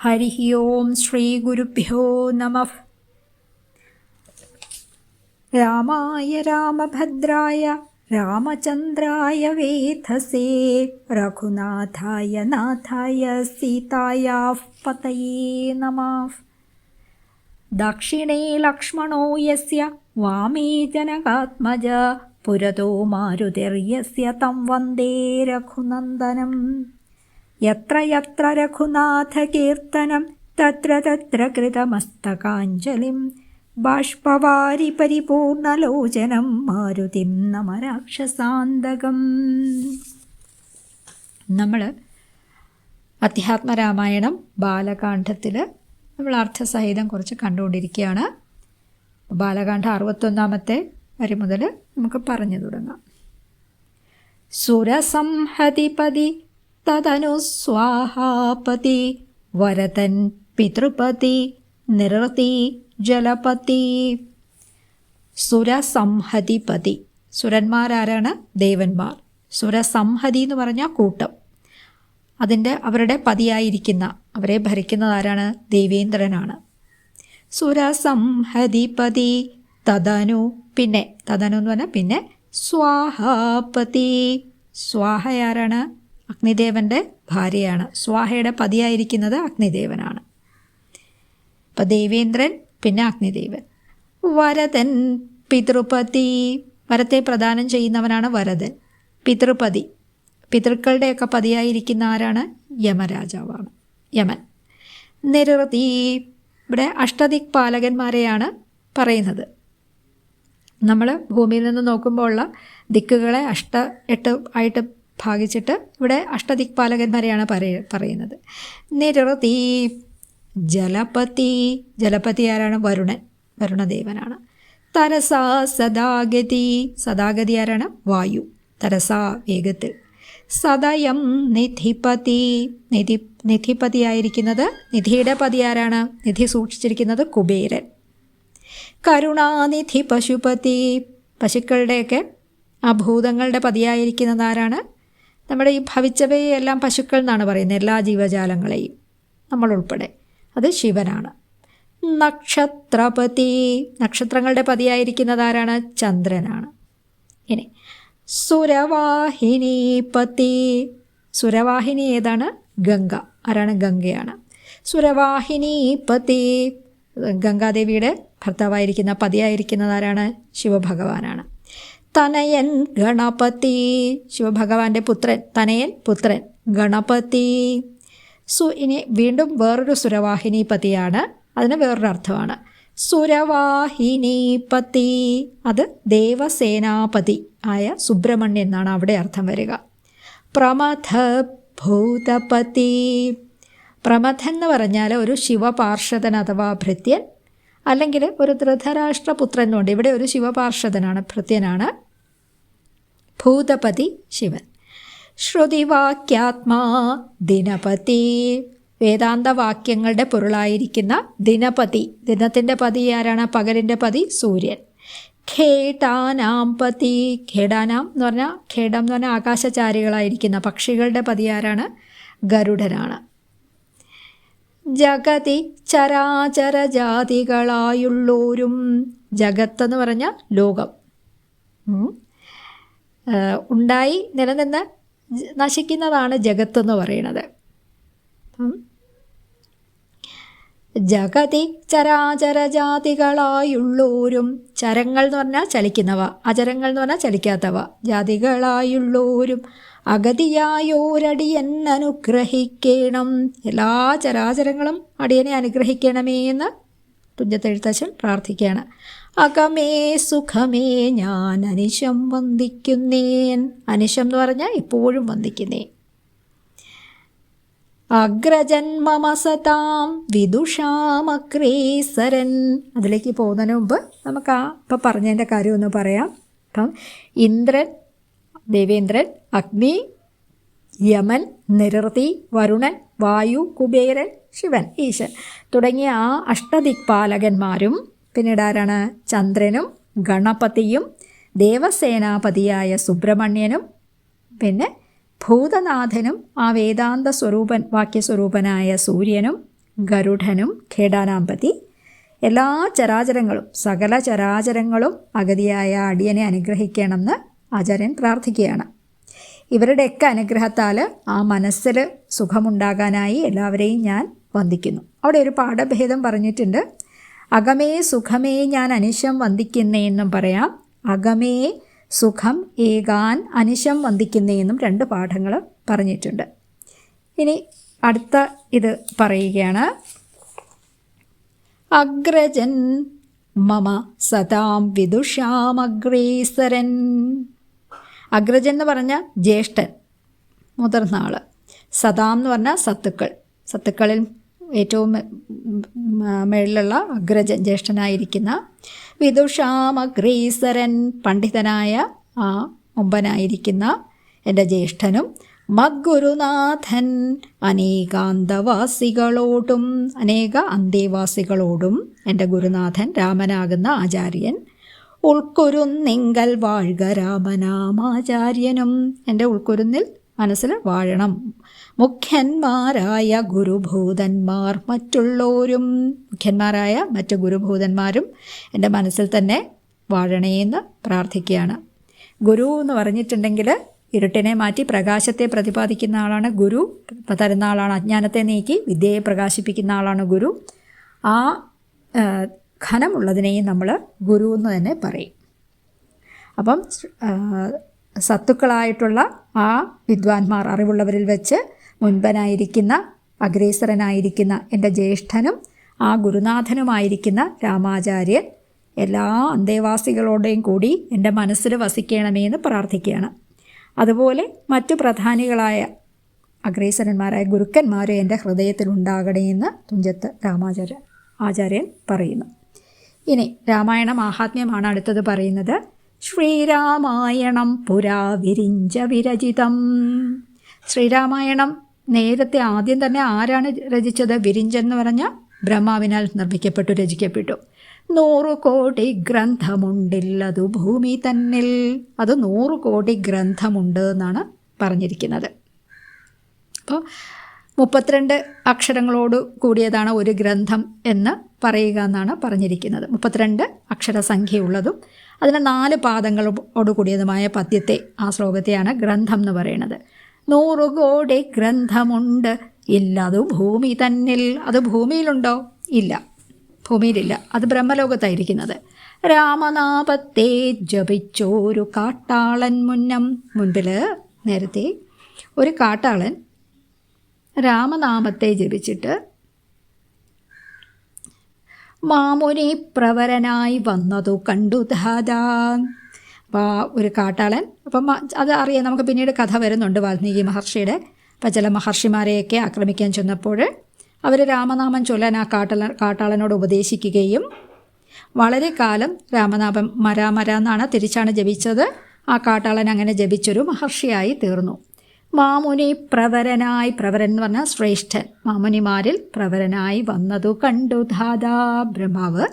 ഹരി ഓം ശ്രീ ഗുരുഭ്യോ നമ. രാമായ രാമഭദ്രായ രാമചന്ദ്രായ വേധസേ രഘുനാഥായ നാഥായ സീതായാ പതയേ നമ. ദക്ഷിണേ ലക്ഷ്മണോ യസ്യ വാമേ ജനകാത്മജ പുരതോ മാരുതിർയസ്യ തം വന്ദേ രഘുനന്ദനം. യത്ര യത്ര രഘുനാഥകീർത്തനം തത്ര തത്ര കൃതമസ്തകാഞ്ജലിം. ബാഷ്പവാരി പരിപൂർണലോചനം മാരുതിം നമരാക്ഷസാന്തകം നമ്മൾ അധ്യാത്മരാമായണം ബാലകാന്ഡത്തിൽ നമ്മൾ അർത്ഥസഹിതം കുറച്ച് കണ്ടുകൊണ്ടിരിക്കുകയാണ്. ബാലകാന്ഡ അറുപത്തൊന്നാമത്തെ വരി മുതൽ നമുക്ക് പറഞ്ഞു തുടങ്ങാം. സുരസംഹതിപതി തദനു സ്വാഹാപതി വരതൻ പിതൃപതി നിരതി ജലപതി. സുരസംഹതിപതി. സുരന്മാരാരാണ് ദേവന്മാർ. സുരസംഹതി എന്ന് പറഞ്ഞാൽ കൂട്ടം. അതിന്റെ അവരുടെ പതിയായിരിക്കുന്ന അവരെ ഭരിക്കുന്നത് ആരാണ്? ദേവേന്ദ്രനാണ്. സുരസംഹതിപതി തദനു പിന്നെ തദനു എന്ന് പറഞ്ഞാൽ പിന്നെ സ്വാഹാപതി. സ്വാഹ ആരാണ് അഗ്നിദേവന്റെ ഭാര്യയാണ്. സ്വാഹയുടെ പതിയായിരിക്കുന്നത് അഗ്നിദേവനാണ്. അപ്പം ദേവേന്ദ്രൻ പിന്നെ അഗ്നിദേവൻ. വരതൻ പിതൃപതി. വരത്തെ പ്രദാനം ചെയ്യുന്നവനാണ് വരതൻ പിതൃപതി. പിതൃക്കളുടെയൊക്കെ പതിയായിരിക്കുന്ന ആരാണ്? യമരാജാവാണ്. യമൻ. നിരവധി ഇവിടെ അഷ്ടദിക് പാലകന്മാരെയാണ് പറയുന്നത്. നമ്മൾ ഭൂമിയിൽ നിന്ന് നോക്കുമ്പോൾ ഉള്ള ദിക്കുകളെ അഷ്ട എട്ട് ആയിട്ട് ഭാഗിച്ചിട്ട് ഇവിടെ അഷ്ടദിക്പാലകന്മാരെയാണ് പറയ പറയുന്നത്. നിരവധി ജലപതി ജലപതി ആരാണ്? വരുണൻ വരുണദേവനാണ്. തരസാ സദാഗതി സദാഗതി ആരാണ്? വായു തരസാ വേഗത്തിൽ. സദയം നിധിപതി നിധി നിധിപതി ആയിരിക്കുന്നത് നിധിയുടെ പതി ആരാണ്? നിധി സൂക്ഷിച്ചിരിക്കുന്നത് കുബേരൻ. കരുണാനിധി പശുപതി പശുക്കളുടെയൊക്കെ ആ ഭൂതങ്ങളുടെ പതിയായിരിക്കുന്നത് ആരാണ്? നമ്മുടെ ഈ ഭവിച്ചവയെല്ലാം പശുക്കൾ എന്നാണ് പറയുന്നത് എല്ലാ ജീവജാലങ്ങളെയും. നമ്മൾ ഉൾപ്പെടെ. അത് ശിവനാണ്. നക്ഷത്രപതി. നക്ഷത്രങ്ങളുടെ പതിയായിരിക്കുന്നത് ആരാണ്? ചന്ദ്രനാണ്. ഇനി സുരവാഹിനി പതി സുരവാഹിനി ഏതാണ്? ഗംഗ. ആരാണ്? ഗംഗയാണ്. സുരവാഹിനി പതി ഗംഗാദേവിയുടെ ഭർത്താവായിരിക്കുന്ന പതിയായിരിക്കുന്നത് ആരാണ്? ശിവഭഗവാനാണ്. തനയൻ ഗണപതി. ശിവഭഗവാന്റെ പുത്രൻ തനയൻ പുത്രൻ ഗണപതി. സു ഇനി വീണ്ടും വേറൊരു സുരവാഹിനി പതിയാണ് അതിന് അർത്ഥമാണ് സുരവാഹിനീപതി. അത് ദേവസേനാപതി ആയ സുബ്രഹ്മണ്യൻ എന്നാണ് അവിടെ അർത്ഥം വരിക. പ്രമഥ ഭൂതപതി പ്രമഥ എന്ന് പറഞ്ഞാൽ ഒരു ശിവപാർഷദൻ അഥവാ ഭൃത്യൻ അല്ലെങ്കിൽ ഒരു ധൃതരാഷ്ട്രപുത്രനുണ്ട്. ഇവിടെ ഒരു ശിവപാർഷദനാണ് ഭൃത്യനാണ്. ഭൂതപതി ശിവൻ. ശ്രുതിവാക്യാത്മാ ദിനപതി. വേദാന്തവാക്യങ്ങളുടെ പൊരുളായിരിക്കുന്ന ദിനപതി. ദിനത്തിന്റെ പതി ആരാണ്? പകലിന്റെ പതി സൂര്യൻ. ഖേടാനാം പതി. ഖേടാനാം എന്ന് പറഞ്ഞാൽ ഖേടം എന്ന് പറഞ്ഞാൽ ആകാശചാരികളായിരിക്കുന്ന പക്ഷികളുടെ പതി ആരാണ്? ഗരുഡനാണ്. ജഗതി ചരാചര ജാതികളായുള്ളോരും ജഗത്ത് എന്ന് പറഞ്ഞ ലോകം ഉണ്ടായി നിലനിന്ന് നശിക്കുന്നതാണ് ജഗത്ത് എന്ന് പറയുന്നത് ജഗതി ചരാചരജാതികളായുള്ളോരും ചരങ്ങൾ എന്ന് പറഞ്ഞാൽ ചലിക്കുന്നവ അചരങ്ങൾ എന്ന് പറഞ്ഞാൽ ചലിക്കാത്തവ ജാതികളായുള്ളോരും അഗതിയായോരടിയൻ അനുഗ്രഹിക്കണം എല്ലാ ചരാചരങ്ങളും അടിയനെ അനുഗ്രഹിക്കണമേ എന്ന് തുഞ്ചത്തെഴുത്തച്ഛൻ പ്രാർത്ഥിക്കുകയാണ്. അകമേ സുഖമേ ഞാൻ അനിശം വന്ദിക്കുന്നേൻ. അനിശം എന്ന് പറഞ്ഞാൽ ഇപ്പോഴും വന്ദിക്കുന്നേ അഗ്രജന്മമസതാം വിദുഷാമക്രേസരൻ. അതിലേക്ക് പോകുന്നതിന് മുമ്പ് നമുക്ക് ആ ഇപ്പം പറഞ്ഞതിന്റെ കാര്യം ഒന്ന് പറയാം. അപ്പം ഇന്ദ്രൻ ദേവേന്ദ്രൻ അഗ്നി യമൻ നിരൃതി വരുണൻ വായു കുബേരൻ ശിവൻ ഈശൻ തുടങ്ങിയ ആ അഷ്ടദിക്പാലകന്മാരും പിന്നീട് ആരാണ്? ചന്ദ്രനും ഗണപതിയും ദേവസേനാപതിയായ സുബ്രഹ്മണ്യനും പിന്നെ ഭൂതനാഥനും ആ വേദാന്ത സ്വരൂപൻ വാക്യസ്വരൂപനായ സൂര്യനും ഗരുഡനും ഖേടാനാമ്പതി എല്ലാ ചരാചരങ്ങളും സകല ചരാചരങ്ങളും അഗതിയായ അടിയനെ അനുഗ്രഹിക്കണമെന്ന് ആചാര്യൻ പ്രാർത്ഥിക്കുകയാണ്. ഇവരുടെയൊക്കെ അനുഗ്രഹത്താൽ ആ മനസ്സിൽ സുഖമുണ്ടാകാനായി എല്ലാവരെയും ഞാൻ വന്ദിക്കുന്നു. അവിടെ ഒരു പാഠഭേദം പറഞ്ഞിട്ടുണ്ട്. അകമേ സുഖമേ ഞാൻ അനിശം വന്ദിക്കുന്നേ എന്നും പറയാം. അകമേ സുഖം ഏകാൻ അനിശം വന്ദിക്കുന്നേന്നും രണ്ട് പാഠങ്ങൾ പറഞ്ഞിട്ടുണ്ട്. ഇനി അടുത്ത ഇത് പറയുകയാണ്. അഗ്രജൻ മമ സതാം വിദുഷാമഗ്രേസരൻ അഗ്രജൻ എന്ന് പറഞ്ഞ ജ്യേഷ്ഠൻ മുതിർന്ന ആൾ സതാം എന്ന് പറഞ്ഞാൽ സത്തുക്കൾ. സത്തുക്കളിൽ ഏറ്റവും മേളിലുള്ള അഗ്രജൻ ജ്യേഷ്ഠനായിരിക്കുന്ന വിദുഷാമഗ്രേസരൻ പണ്ഡിതനായ ആ മുമ്പനായിരിക്കുന്ന എന്റെ ജ്യേഷ്ഠനും മദ്ഗുരുനാഥൻ അനേകാന്തവാസികളോടും അനേക അന്തേവാസികളോടും എന്റെ ഗുരുനാഥൻ രാമനാകുന്ന ആചാര്യൻ ഉൾക്കുരുന്നിങ്കൽ വാഴ്ക രാമനാമാചാര്യനും എന്റെ ഉൾക്കുരുന്നിൽ മനസ്സിൽ വാഴണം. മുഖ്യന്മാരായ ഗുരുഭൂതന്മാർ മറ്റുള്ളവരും മുഖ്യന്മാരായ മറ്റ് ഗുരുഭൂതന്മാരും എന്റെ മനസ്സിൽ തന്നെ വാഴണേന്ന് പ്രാർത്ഥിക്കുകയാണ്. ഗുരു എന്ന് പറഞ്ഞിട്ടുണ്ടെങ്കിൽ ഇരുട്ടിനെ മാറ്റി പ്രകാശത്തെ പ്രതിപാദിക്കുന്ന ആളാണ് ഗുരു. തരുന്ന ആളാണ് അജ്ഞാനത്തെ നീക്കി വിദ്യയെ പ്രകാശിപ്പിക്കുന്ന ആളാണ് ഗുരു. ആ ഘനമുള്ളതിനെയും നമ്മൾ ഗുരു എന്ന് തന്നെ പറയും. അപ്പം സത്തുക്കളായിട്ടുള്ള ആ വിദ്വാൻമാർ അറിവുള്ളവരിൽ വെച്ച് മുൻപനായിരിക്കുന്ന അഗ്രേസരനായിരിക്കുന്ന എന്റെ ജ്യേഷ്ഠനും ആ ഗുരുനാഥനുമായിരിക്കുന്ന രാമാചാര്യൻ എല്ലാ അന്തേവാസികളോടെയും കൂടി എന്റെ മനസ്സിൽ വസിക്കണമേ എന്ന് പ്രാർത്ഥിക്കുകയാണ്. അതുപോലെ മറ്റു പ്രധാനികളായ അഗ്രേസരന്മാരായ ഗുരുക്കന്മാരെ എന്റെ ഹൃദയത്തിലുണ്ടാകണേ എന്ന് തുഞ്ചത്ത് രാമാചാര്യ ആചാര്യൻ പറയുന്നു. ഇനി രാമായണ മാഹാത്മ്യമാണ് അടുത്തത് പറയുന്നത്. ശ്രീരാമായണം പുരാ വിരിഞ്ച വിരചിതം. ശ്രീരാമായണം നേരത്തെ ആദ്യം തന്നെ ആരാണ് രചിച്ചത്? വിരിഞ്ചെന്ന് പറഞ്ഞ ബ്രഹ്മാവിനാൽ നിർമ്മിക്കപ്പെട്ടു രചിക്കപ്പെട്ടു. നൂറു കോടി ഗ്രന്ഥമുണ്ടില്ലതു ഭൂമി തന്നിൽ. അത് നൂറു കോടി ഗ്രന്ഥമുണ്ട് എന്നാണ് പറഞ്ഞിരിക്കുന്നത്. അപ്പോൾ മുപ്പത്തിരണ്ട് അക്ഷരങ്ങളോട് കൂടിയതാണ് ഒരു ഗ്രന്ഥം എന്ന് പറയുക എന്നാണ് പറഞ്ഞിരിക്കുന്നത്. മുപ്പത്തിരണ്ട് അക്ഷരസംഖ്യയുള്ളതും അതിന് നാല് പാദങ്ങളോട് കൂടിയതുമായ പദ്യത്തെ ആ ശ്ലോകത്തെയാണ് ഗ്രന്ഥം എന്ന് പറയുന്നത്. നൂറു കോടി ഗ്രന്ഥമുണ്ട്. ഇല്ല അത് ഭൂമി തന്നിൽ അത് ഭൂമിയിലുണ്ടോ? ഇല്ല ഭൂമിയിലില്ല. അത് ബ്രഹ്മലോകത്തായിരിക്കുന്നത്. രാമനാപത്തെ ജപിച്ചോരു കാട്ടാളൻ മുന്നം മുൻപിൽ നേരത്തെ ഒരു കാട്ടാളൻ രാമനാമത്തെ ജപിച്ചിട്ട് മാമുനി പ്രവരനായി വന്നതു കണ്ടു ദാദാ. അപ്പോൾ ഒരു കാട്ടാളൻ. അപ്പം അത് അറിയാം നമുക്ക് പിന്നീട് കഥ വരുന്നുണ്ട് വാൽമീകി മഹർഷിയുടെ. അപ്പം ചില മഹർഷിമാരെയൊക്കെ ആക്രമിക്കാൻ ചെന്നപ്പോൾ അവർ രാമനാമം ചൊല്ലാൻ ആ കാട്ടല കാട്ടാളനോട് ഉപദേശിക്കുകയും വളരെ കാലം രാമനാമം മര മര എന്നാണ് തിരിച്ചാണ് ജപിച്ചത്. ആ കാട്ടാളൻ അങ്ങനെ ജപിച്ചൊരു മഹർഷിയായി തീർന്നു. മാമുനി പ്രവരനായി പ്രവരൻ എന്ന് പറഞ്ഞാൽ ശ്രേഷ്ഠൻ. മാമുനിമാരിൽ പ്രവരനായി വന്നതു കണ്ടു ധാതാ ബ്രഹ്മാവ്.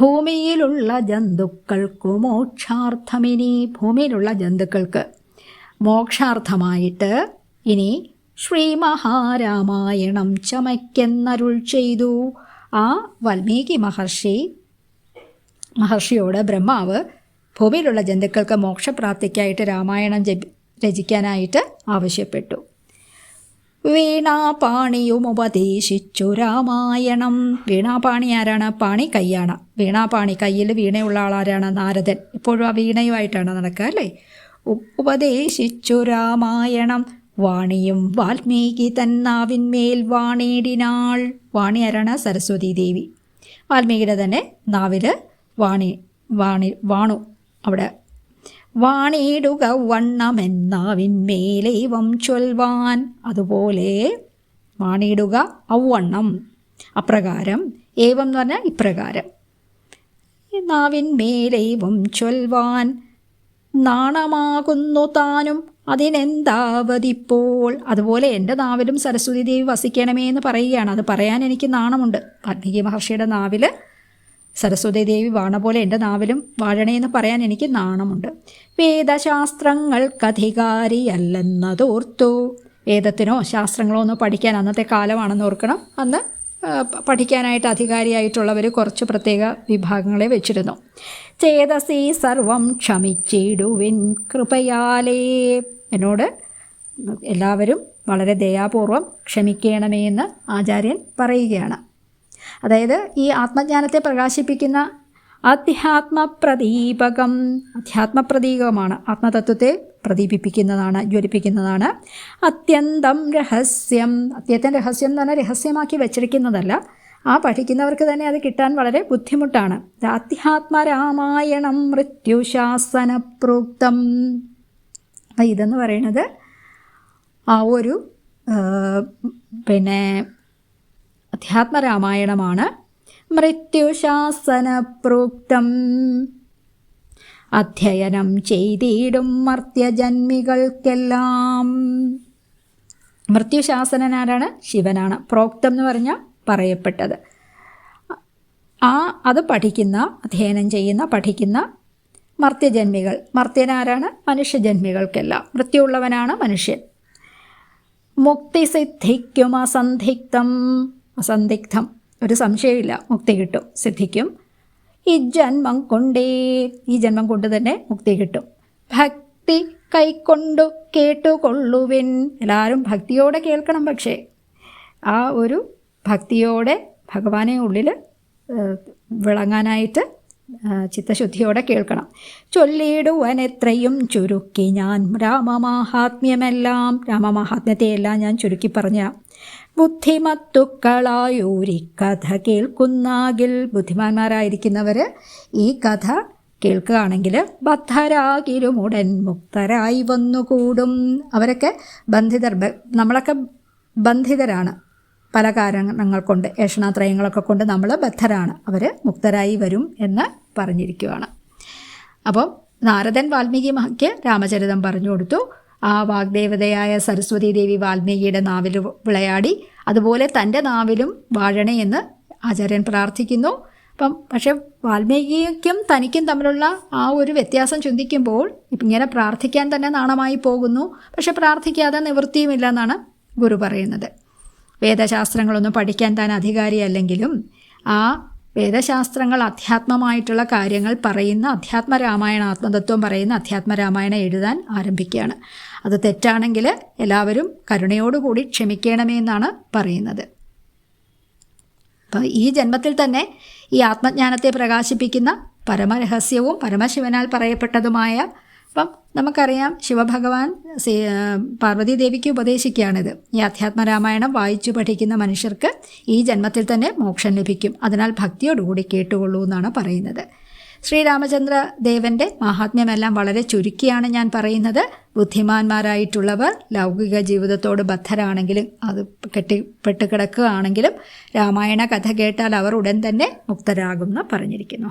ഭൂമിയിലുള്ള ജന്തുക്കൾക്കു മോക്ഷാർത്ഥമിനി. ഭൂമിയിലുള്ള ജന്തുക്കൾക്ക് മോക്ഷാർത്ഥമായിട്ട് ഇനി ശ്രീ മഹാരാമായണം ചമയ്ക്കെന്നരുൾ ചെയ്തു. ആ വാൽമീകി മഹർഷി മഹർഷിയോട് ബ്രഹ്മാവ് ഭൂമിയിലുള്ള ജന്തുക്കൾക്ക് മോക്ഷപ്രാപ്തിക്കായിട്ട് രാമായണം രചിക്കാനായിട്ട് ആവശ്യപ്പെട്ടു. വീണാപാണിയും ഉപദേശിച്ചു രാമായണം. വീണാപാണി ആരാണ്? പാണി കയ്യാണ്. വീണാപാണി കയ്യിൽ വീണയുള്ള ആളാരാണ് നാരദൻ. ഇപ്പോഴും ആ വീണയുമായിട്ടാണ് നടക്കുക അല്ലേ? ഉപദേശിച്ചു രാമായണം. വാണിയും വാൽമീകി തന്നാവിന്മേൽ വാണിയിടിനാൾ വാണി ആരാണ്? സരസ്വതി ദേവി. വാൽമീകിയുടെ തന്നെ നാവിൽ വാണി വാണി വാണു അവിടെ വാണിയിടുക വണ്ണമെന്നാവിന്മേലേവം ചൊൽവാൻ. അതുപോലെ വാണിടുക ഔവണ്ണം. അപ്രകാരം. ഏവം എന്ന് പറഞ്ഞാൽ ഇപ്രകാരം. നാവിന്മേലേവം ചൊൽവാൻ. നാണമാകുന്നു താനും അതിനെന്താവതിപ്പോൾ. അതുപോലെ എന്റെ നാവിലും സരസ്വതി ദേവി വസിക്കണമേ എന്ന് പറയുകയാണ്. അത് പറയാൻ എനിക്ക് നാണമുണ്ട്. വാൽമീകി മഹർഷിയുടെ നാവിൽ സരസ്വതി ദേവി വാണ പോലെ എന്റെ നാവിലും വാഴണേന്ന് പറയാൻ എനിക്ക് നാണമുണ്ട്. വേദശാസ്ത്രങ്ങൾക്കധികാരിയല്ലെന്നതോർത്തു വേദത്തിനോ ശാസ്ത്രങ്ങളോ ഒന്ന് പഠിക്കാൻ അന്നത്തെ കാലമാണെന്ന് ഓർക്കണം. അന്ന് പഠിക്കാനായിട്ട് അധികാരിയായിട്ടുള്ളവർ കുറച്ച് പ്രത്യേക വിഭാഗങ്ങളെ വെച്ചിരുന്നു. ചേതസി സർവം ക്ഷമിച്ചിടുവിൻ കൃപയാലേ. എന്നോട് എല്ലാവരും വളരെ ദയാപൂർവം ക്ഷമിക്കണമേ എന്ന് ആചാര്യൻ പറയുകയാണ്. അതായത് ഈ ആത്മജ്ഞാനത്തെ പ്രകാശിപ്പിക്കുന്ന അധ്യാത്മ പ്രദീപകം അധ്യാത്മ പ്രതീകമാണ് ആത്മതത്വത്തെ പ്രദീപിപ്പിക്കുന്നതാണ് ജ്വലിപ്പിക്കുന്നതാണ്. അത്യന്തം രഹസ്യം. അത്യന്തം രഹസ്യം എന്ന് പറഞ്ഞാൽ രഹസ്യമാക്കി വച്ചിരിക്കുന്നതല്ല. ആ പഠിക്കുന്നവർക്ക് തന്നെ അത് കിട്ടാൻ വളരെ ബുദ്ധിമുട്ടാണ്. അധ്യാത്മരാമായണം മൃത്യുശാസന പ്രോക്തം ഇതെന്ന് പറയുന്നത് ആ ഒരു പിന്നെ അധ്യാത്മരാമായണമാണ്. മൃത്യുശാസന പ്രോക്തം അധ്യയനം ചെയ്തിടും മർത്യജന്മികൾക്കെല്ലാം. മൃത്യുശാസനനാരാണ് ശിവനാണ്. പ്രോക്തം എന്ന് പറഞ്ഞാൽ പറയപ്പെട്ടത്. ആ അത് പഠിക്കുന്ന അധ്യയനം ചെയ്യുന്ന പഠിക്കുന്ന മർത്യജന്മികൾ. മർത്യനാരാണ് മനുഷ്യജന്മികൾക്കെല്ലാം. മൃത്യുള്ളവനാണ് മനുഷ്യൻ. മുക്തി അസന്ധിഗ്ധം അസന്ദിഗ്ധം ഒരു സംശയമില്ല മുക്തി കിട്ടും. സിദ്ധിക്കും. ഈ ജന്മം കൊണ്ടേ. ഈ ജന്മം കൊണ്ട് തന്നെ മുക്തി കിട്ടും. ഭക്തി കൈക്കൊണ്ടു കേട്ടുകൊള്ളുവിൻ. എല്ലാവരും ഭക്തിയോടെ കേൾക്കണം പക്ഷേ. ആ ഒരു ഭക്തിയോടെ ഭഗവാനെ ഉള്ളിൽ വിളങ്ങാനായിട്ട് ചിത്തശുദ്ധിയോടെ കേൾക്കണം. ചൊല്ലിയിടുവനെത്രയും ചുരുക്കി ഞാൻ രാമമാഹാത്മ്യമെല്ലാം രാമമാഹാത്മ്യത്തെയെല്ലാം ഞാൻ ചുരുക്കി പറഞ്ഞ ബുദ്ധിമത്തുക്കളായൂരി കഥ കേൾക്കുന്നാകിൽ ബുദ്ധിമാന്മാരായിരിക്കുന്നവർ ഈ കഥ കേൾക്കുകയാണെങ്കിൽ ബദ്ധരാകിലും ഉടൻ മുക്തരായി വന്നുകൂടും. അവരൊക്കെ ബന്ധിതർ നമ്മളൊക്കെ ബന്ധിതരാണ്. പല കാരണങ്ങൾ കൊണ്ട് ഏഷണാത്രയങ്ങളൊക്കെ കൊണ്ട് നമ്മൾ ബദ്ധരാണ്. അവർ മുക്തരായി വരും എന്ന് പറഞ്ഞിരിക്കുകയാണ് അപ്പോൾ നാരദൻ വാൽമീകി മഹയ്ക്ക് രാമചരിതം പറഞ്ഞു കൊടുത്തു. ആ വാഗ്ദേവതയായ സരസ്വതി ദേവി വാൽമീകിയുടെ നാവിൽ വിളയാടി. അതുപോലെ തന്റെ നാവിലും വാഴണേ എന്ന് ആചാര്യൻ പ്രാർത്ഥിക്കുന്നു. അപ്പം പക്ഷെ വാൽമീകിക്കും തനിക്കും തമ്മിലുള്ള ആ ഒരു വ്യത്യാസം ചിന്തിക്കുമ്പോൾ ഇങ്ങനെ പ്രാർത്ഥിക്കാൻ തന്നെ നാണമായി പോകുന്നു. പക്ഷെ പ്രാർത്ഥിക്കാതെ നിവൃത്തിയുമില്ല എന്നാണ് ഗുരു പറയുന്നത്. വേദശാസ്ത്രങ്ങളൊന്നും പഠിക്കാൻ താൻ അധികാരിയല്ലെങ്കിലും ആ വേദശാസ്ത്രങ്ങൾ അധ്യാത്മമായിട്ടുള്ള കാര്യങ്ങൾ പറയുന്ന അധ്യാത്മ രാമായണ ആത്മതത്വം പറയുന്ന അധ്യാത്മ രാമായണം എഴുതാൻ ആരംഭിക്കുകയാണ്. അത് തെറ്റാണെങ്കിൽ എല്ലാവരും കരുണയോടുകൂടി ക്ഷമിക്കണമേ എന്നാണ് പറയുന്നത്. അപ്പോൾ ഈ ജന്മത്തിൽ തന്നെ ഈ ആത്മജ്ഞാനത്തെ പ്രകാശിപ്പിക്കുന്ന പരമരഹസ്യവും പരമശിവനാൽ പറയപ്പെട്ടതുമായ അപ്പം നമുക്കറിയാം ശിവഭഗവാൻ പാർവതീദേവിക്ക് ഉപദേശിക്കുകയാണിത്. ഈ അധ്യാത്മരാമായണം വായിച്ചു പഠിക്കുന്ന മനുഷ്യർക്ക് ഈ ജന്മത്തിൽ തന്നെ മോക്ഷം ലഭിക്കും. അതിനാൽ ഭക്തിയോടുകൂടി കേട്ടുകൊള്ളൂ എന്നാണ് പറയുന്നത്. ശ്രീരാമചന്ദ്ര ദേവന്റെ മഹാത്മ്യമെല്ലാം വളരെ ചുരുക്കിയാണ് ഞാൻ പറയുന്നത്. ബുദ്ധിമാന്മാരായിട്ടുള്ളവർ ലൗകിക ജീവിതത്തോട് ബദ്ധരാണെങ്കിലും അത് കെട്ടിപ്പെട്ട് കിടക്കുകയാണെങ്കിലും രാമായണ കഥ കേട്ടാൽ അവർ ഉടൻ തന്നെ മുക്തരാകുമെന്ന് പറഞ്ഞിരിക്കുന്നു.